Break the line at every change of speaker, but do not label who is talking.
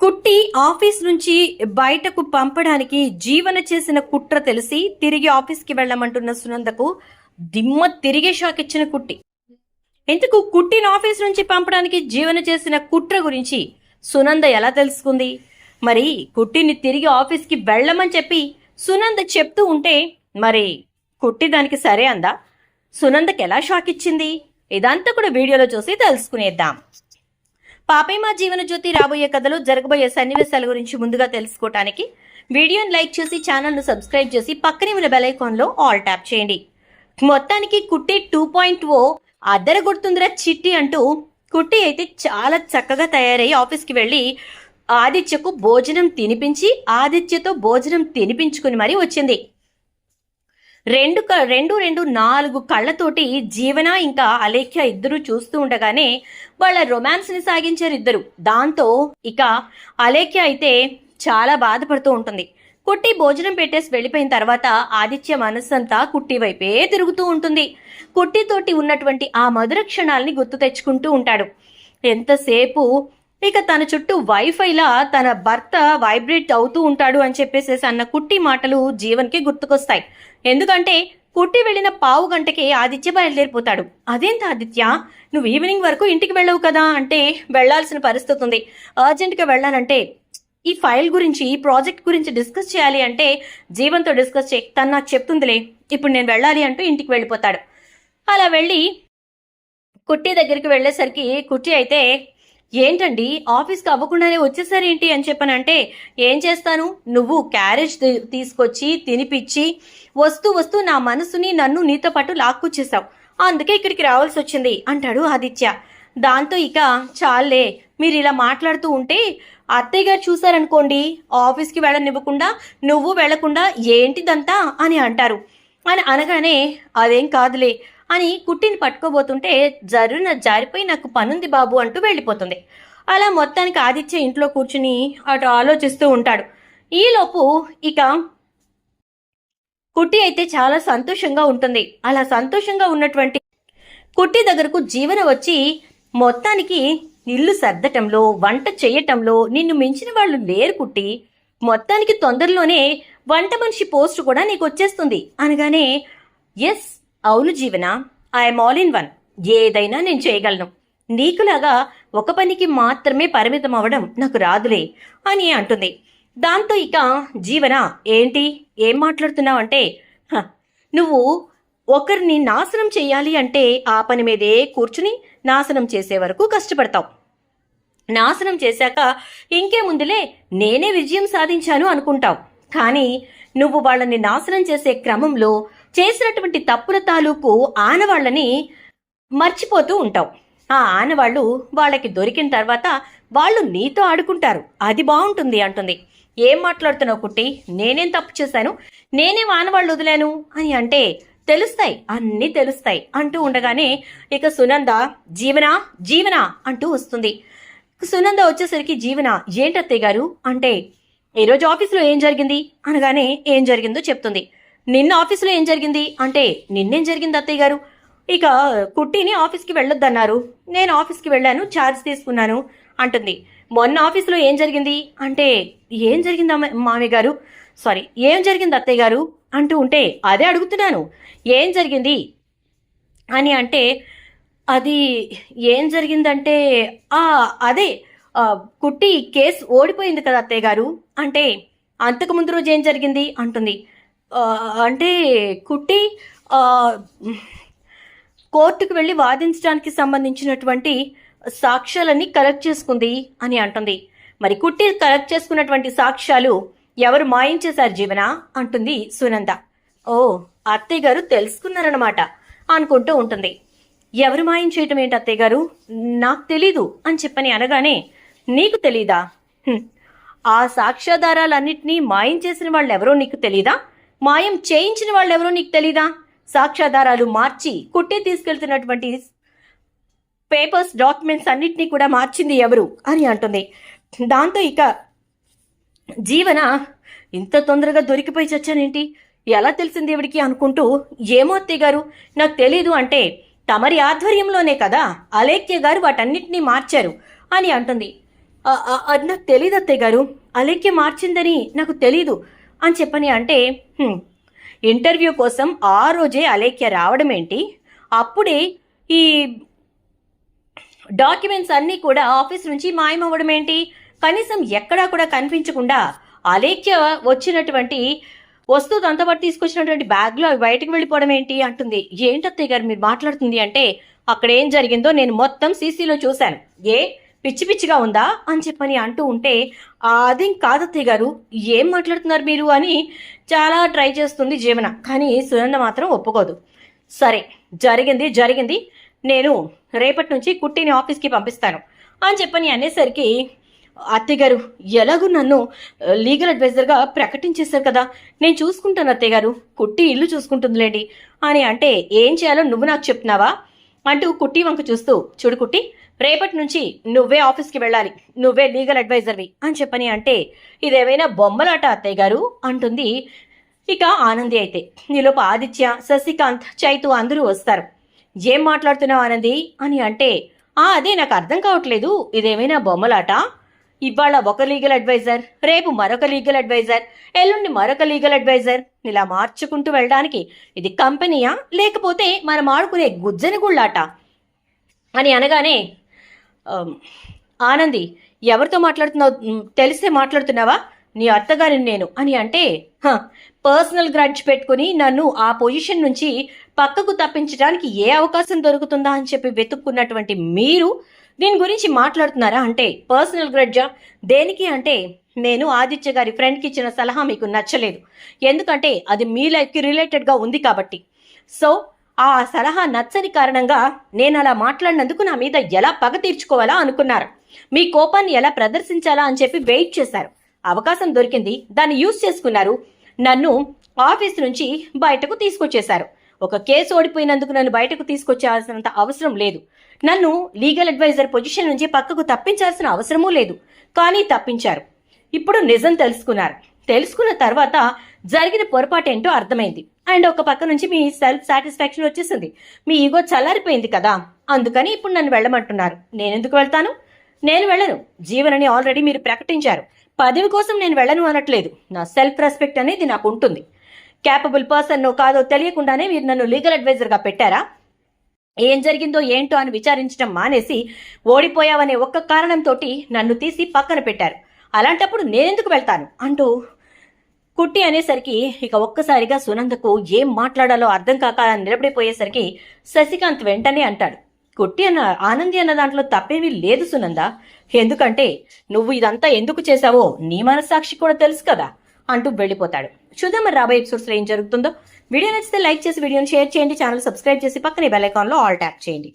కుట్టి ఆఫీస్ నుంచి బయటకు పంపడానికి జీవన చేసిన కుట్ర తెలిసి తిరిగి ఆఫీస్కి వెళ్ళమంటున్న సునందకు దిమ్మ తిరిగే షాక్ ఇచ్చిన కుట్టి. ఎందుకు కుట్టిని ఆఫీస్ నుంచి పంపడానికి జీవన చేసిన కుట్ర గురించి సునంద ఎలా తెలుసుకుంది? మరి కుట్టిని తిరిగి ఆఫీస్కి వెళ్ళమని చెప్పి సునంద చెప్తూ ఉంటే మరి కుట్టి దానికి సరే అందా? సునందకి ఎలా షాక్ ఇచ్చింది? ఇదంతా కూడా వీడియోలో చూసి తెలుసుకునేద్దాం. పాపే మా జీవన జ్యోతి రాబోయే కథలో జరగబోయే సన్నివేశాల గురించి ముందుగా తెలుసుకోవటానికి వీడియోని లైక్ చేసి ఛానల్ను సబ్స్క్రైబ్ చేసి పక్కనే ఉన్న బెలైకాన్లో ఆల్ ట్యాప్ చేయండి. మొత్తానికి కుట్టి టూ పాయింట్ ఓ అద్దర గుర్తుందిరా చిట్టి అంటూ కుట్టి అయితే చాలా చక్కగా తయారై ఆఫీస్కి వెళ్ళి ఆదిత్యకు భోజనం తినిపించి ఆదిత్యతో భోజనం తినిపించుకుని మరీ వచ్చింది. రెండు క- రెండు రెండు నాలుగు కళ్ళతోటి జీవన ఇంకా అలేఖ్య ఇద్దరు చూస్తూ ఉండగానే వాళ్ళ రొమాన్స్ని సాగించారు ఇద్దరు. దాంతో ఇక అలేఖ్య అయితే చాలా బాధపడుతూ ఉంటుంది. కుట్టి భోజనం పెట్టేసి వెళ్ళిపోయిన తర్వాత ఆదిత్య మనస్సంతా కుట్టి వైపే తిరుగుతూ ఉంటుంది. కుట్టితోటి ఉన్నటువంటి ఆ మధుర క్షణాల్ని గుర్తు తెచ్చుకుంటూ ఉంటాడు. ఎంతసేపు ఇక తన చుట్టూ వైఫైలా తన భర్త వైబ్రేట్ అవుతూ ఉంటాడు అని చెప్పేసేసి అన్న కుట్టి మాటలు జీవన్కి గుర్తుకొస్తాయి. ఎందుకంటే కుట్టి వెళ్ళిన పావు గంటకి ఆదిత్య బయలుదేరిపోతాడు. అదేంత ఆదిత్య? నువ్వు ఈవినింగ్ వరకు ఇంటికి వెళ్ళవు కదా? అంటే వెళ్ళాల్సిన పరిస్థితి ఉంది. అర్జెంట్గా వెళ్ళాలంటే ఈ ఫైల్ గురించి ఈ ప్రాజెక్ట్ గురించి డిస్కస్ చేయాలి అంటే జీవన్తో డిస్కస్ చేయి. తను నాకు చెప్తుందిలే. ఇప్పుడు నేను వెళ్ళాలి అంటూ ఇంటికి వెళ్ళిపోతాడు. అలా వెళ్ళి కుట్టి దగ్గరికి వెళ్ళేసరికి కుట్టి అయితే ఏంటండి? ఆఫీస్కి అవ్వకుండానే వచ్చేసారేంటి అని చెప్పనంటే ఏం చేస్తాను? నువ్వు క్యారేజ్ తీసుకొచ్చి తినిపించి వస్తూ వస్తూ నా మనసుని నన్ను నీతో పాటు లాక్కొచ్చేసావు. అందుకే ఇక్కడికి రావాల్సి వచ్చింది అంటాడు ఆదిత్య. దాంతో ఇక చాలే మీరు ఇలా మాట్లాడుతూ ఉంటే అత్తయ్య గారు చూసారనుకోండి ఆఫీస్కి వెళ్ళనివ్వకుండా నువ్వు వెళ్ళకుండా ఏంటిదంతా అని అంటారు. అని అనగానే అదేం కాదులే అని కుట్టిని పట్టుకోబోతుంటే జరున జారిపోయి నాకు పనుంది బాబు అంటూ వెళ్ళిపోతుంది. అలా మొత్తానికి ఆదిత్య ఇంట్లో కూర్చుని అటు ఆలోచిస్తూ ఉంటాడు. ఈలోపు ఇక కుట్టి అయితే చాలా సంతోషంగా ఉంటుంది. అలా సంతోషంగా ఉన్నటువంటి కుట్టి దగ్గరకు జీవన వచ్చి మొత్తానికి ఇల్లు సర్దటంలో వంట చేయటంలో నిన్ను మించిన వాళ్ళు లేరు కుట్టి. మొత్తానికి తొందరలోనే వంట మనిషి పోస్ట్ కూడా నీకు వచ్చేస్తుంది అనగానే ఎస్ అవును జీవన? ఐఎమ్ ఆల్ ఇన్ వన్ ఏదైనా నేను చేయగలను. నీకులాగా ఒక పనికి మాత్రమే పరిమితం అవ్వడం నాకు రాదులే అని అంటుంది. దాంతో ఇక జీవన ఏంటి? ఏం మాట్లాడుతున్నావంటే "హ, నువ్వు ఒకరిని నాశనం చేయాలి అంటే ఆ పని మీదే కూర్చుని నాశనం చేసే వరకు కష్టపడతావు. నాశనం చేశాక ఇంకే ముందులే నేనే విజయం సాధించాను అనుకుంటావు. కానీ నువ్వు వాళ్ళని నాశనం చేసే క్రమంలో చేసినటువంటి తప్పుల తాలూకు ఆనవాళ్ళని మర్చిపోతూ ఉంటావు. ఆ ఆనవాళ్ళు వాళ్ళకి దొరికిన తర్వాత వాళ్ళు నీతో ఆడుకుంటారు. అది బాగుంటుంది అంటుంది. ఏం మాట్లాడుతున్నావు కుట్టి? నేనేం తప్పు చేశాను? నేనేం ఆనవాళ్ళు వదిలాను? అని అంటే తెలుస్తాయి. అన్నీ తెలుస్తాయి అంటూ ఉండగానే ఇక సునంద జీవన? జీవన? అంటూ వస్తుంది. సునంద వచ్చేసరికి జీవన? ఏంటత్తయ్య గారు? అంటే ఈరోజు ఆఫీసులో ఏం జరిగింది? అనగానే ఏం జరిగిందో చెప్తుంది. నిన్న ఆఫీసులో ఏం జరిగింది? అంటే నిన్నేం జరిగింది అత్తయ్య గారు? ఇక కుట్టిని ఆఫీస్కి వెళ్ళొద్దన్నారు. నేను ఆఫీస్కి వెళ్ళాను ఛార్జ్ తీసుకున్నాను అంటుంది. మొన్న ఆఫీస్లో ఏం జరిగింది? అంటే ఏం జరిగింది అమ్మ- మామయ్య గారు? సారీ ఏం జరిగింది అత్తయ్య గారు? అంటూ ఉంటే అదే అడుగుతున్నాను. ఏం జరిగింది? అని అంటే అది ఏం జరిగిందంటే అదే కుట్టి కేసు ఓడిపోయింది కదా అత్తయ్య గారు? అంటే అంతకు ముందు రోజు ఏం జరిగింది? అంటుంది. అంటే కుట్టి కోర్టుకు వెళ్ళి వాదించడానికి సంబంధించినటువంటి సాక్ష్యాలన్నీ కలెక్ట్ చేసుకుంది అని అంటుంది. మరి కుట్టి కలెక్ట్ చేసుకున్నటువంటి సాక్ష్యాలు ఎవరు మాయం చేశారు జీవన? అంటుంది సునంద. ఓ అత్తయ్య గారు తెలుసుకున్నారన్నమాట అనుకుంటూ ఉంటుంది. ఎవరు మాయం చేయటం ఏంటి అత్తయ్య గారు? నాకు తెలీదు అని చెప్పని అనగానే నీకు తెలీదా? ఆ సాక్ష్యాధారాలన్నింటినీ మాయం చేసిన వాళ్ళు ఎవరో నీకు తెలీదా? మాయం చేయించిన వాళ్ళు ఎవరో నీకు తెలీదా? సాక్ష్యాధారాలు మార్చి కుట్టి తీసుకెళ్తున్నటువంటి పేపర్స్ డాక్యుమెంట్స్ అన్నిటినీ కూడా మార్చింది ఎవరు? అని అంటుంది. దాంతో ఇక జీవన ఇంత తొందరగా దొరికిపోయి చచ్చానేంటి? ఎలా తెలిసింది ఎవడికి అనుకుంటూ ఏమో అత్తయ్య గారు నాకు తెలీదు అంటే తమరి ఆధ్వర్యంలోనే కదా అలేఖ్య గారు వాటన్నిటినీ మార్చారు అని అంటుంది. అది నాకు తెలియదు అత్తయ్య గారు అలేఖ్య మార్చిందని నాకు తెలీదు. అని చెప్పని అంటే ఇంటర్వ్యూ కోసం ఆ రోజే అలేఖ్య రావడం ఏంటి? అప్పుడే ఈ డాక్యుమెంట్స్ అన్నీ కూడా ఆఫీస్ నుంచి మాయమవ్వడం ఏంటి? కనీసం ఎక్కడా కూడా కనిపించకుండా అలేఖ్య వచ్చినటువంటి వస్తువు తనతో పాటు తీసుకొచ్చినటువంటి బ్యాగ్లో అవి బయటకు వెళ్ళిపోవడం ఏంటి? అంటుంది. ఏంటత్తయ్య గారు మీరు మాట్లాడుతుంది అంటే అక్కడ ఏం జరిగిందో నేను మొత్తం సీసీలో చూశాను. ఏ? పిచ్చి పిచ్చిగా ఉందా అని చెప్పని అంటూ ఉంటే అదేం కాదత్తయ్య గారు ఏం మాట్లాడుతున్నారు మీరు? అని చాలా ట్రై చేస్తుంది జీవన. కానీ సునంద మాత్రం ఒప్పుకోదు. సరే జరిగింది జరిగింది. నేను రేపటి నుంచి కుట్టిని ఆఫీస్కి పంపిస్తాను. అని చెప్పని అనేసరికి అత్తయ్యగారు ఎలాగూ నన్ను లీగల్ అడ్వైజర్గా ప్రకటించేశారు కదా. నేను చూసుకుంటాను అత్తయ్యగారు కుట్టి ఇల్లు చూసుకుంటుందిలేండి. అని అంటే ఏం చేయాలో నువ్వు నాకు చెప్తున్నావా? అంటూ కుట్టి వంక చూస్తూ చూడు కుట్టి రేపటి నుంచి నువ్వే ఆఫీస్కి వెళ్ళాలి. నువ్వే లీగల్ అడ్వైజర్వి అని చెప్పని అంటే ఇదేమైనా బొమ్మలాట అత్తయ్య గారు? అంటుంది. ఇక ఆనంది అయితే. నీలోపు ఆదిత్య శశికాంత్ చైతు అందరూ వస్తారు. ఏం మాట్లాడుతున్నావు ఆనంది? అని అంటే ఆ అదే నాకు అర్థం కావట్లేదు. ఇదేమైనా బొమ్మలాట? ఇవాళ ఒక లీగల్ అడ్వైజర్ రేపు మరొక లీగల్ అడ్వైజర్ ఎల్లుండి మరొక లీగల్ అడ్వైజర్. ఇలా మార్చుకుంటూ వెళ్ళడానికి ఇది కంపెనీయా? లేకపోతే మనం ఆడుకునే గుజ్జని గుళ్ళాట? అని అనగానే ఆనంది ఎవరితో మాట్లాడుతున్నావు? తెలిసే మాట్లాడుతున్నావా? నీ అత్తగారిని నేను అని అంటే "హ, పర్సనల్ గ్రడ్జ్ పెట్టుకుని నన్ను ఆ పొజిషన్ నుంచి పక్కకు తప్పించడానికి ఏ అవకాశం దొరుకుతుందా అని చెప్పి వెతుక్కున్నటువంటి మీరు దీని గురించి మాట్లాడుతున్నారా అంటే పర్సనల్ గ్రడ్జా? దేనికి అంటే నేను ఆదిత్య గారి ఫ్రెండ్కి ఇచ్చిన సలహా మీకు నచ్చలేదు. ఎందుకంటే అది మీ లైఫ్కి రిలేటెడ్గా ఉంది కాబట్టి. సో ఆ సలహా నచ్చని కారణంగా నేను అలా మాట్లాడినందుకు నా మీద ఎలా పగ తీర్చుకోవాలా అనుకున్నారు. మీ కోపాన్ని ఎలా ప్రదర్శించాలా అని చెప్పి వెయిట్ చేశారు. అవకాశం దొరికింది. దాన్ని యూజ్ చేసుకున్నారు. నన్ను ఆఫీస్ నుంచి బయటకు తీసుకొచ్చేశారు. ఒక కేసు ఓడిపోయినందుకు నన్ను బయటకు తీసుకొచ్చాల్సినంత అవసరం లేదు. నన్ను లీగల్ అడ్వైజర్ పొజిషన్ నుంచి పక్కకు తప్పించాల్సిన అవసరమూ లేదు. కానీ తప్పించారు. ఇప్పుడు నిజం తెలుసుకున్నారు. తెలుసుకున్న తర్వాత జరిగిన పొరపాటు ఏంటో అర్థమైంది. అండ్ ఒక పక్క నుంచి మీ సెల్ఫ్ సాటిస్ఫాక్షన్ వచ్చేసింది. మీ ఈగో చల్లారిపోయింది కదా. అందుకని ఇప్పుడు నన్ను వెళ్ళమంటున్నారు. నేను ఎందుకు వెళ్తాను? నేను వెళ్ళను. జీవనని ఆల్రెడీ మీరు ప్రకటించారు. పదవి కోసం నేను వెళ్ళను అనట్లేదు. నా సెల్ఫ్ రెస్పెక్ట్ అనేది నాకు ఉంటుంది. క్యాపబుల్ పర్సన్ కాదో తెలియకుండానే మీరు నన్ను లీగల్ అడ్వైజర్గా పెట్టారా? ఏం జరిగిందో ఏంటో అని విచారించడం మానేసి ఓడిపోయావనే ఒక్క కారణంతో నన్ను తీసి పక్కన పెట్టారు. అలాంటప్పుడు నేనెందుకు వెళ్తాను? అంటూ కుట్టి అనేసరికి ఇక ఒక్కసారిగా సునందకు ఏం మాట్లాడాలో అర్థం కాక నిలబడిపోయేసరికి శశికాంత్ వెంటనే అంటాడు కుట్టి అన్న ఆనంది అన్న దాంట్లో తప్పేమీ లేదు సునంద. ఎందుకంటే నువ్వు ఇదంతా ఎందుకు చేశావో నీ మనస్సాక్షి కూడా తెలుసు కదా అంటూ వెళ్ళిపోతాడు. చూద్దాం మరి రాబోయే ఎపిసోడ్స్లో ఏం జరుగుతుందో. వీడియో నచ్చితే లైక్ చేసి వీడియోని షేర్ చేయండి. ఛానల్ సబ్స్క్రైబ్ చేసి పక్కనే బెల్ ఐకాన్లో ఆల్ ట్యాప్ చేయండి.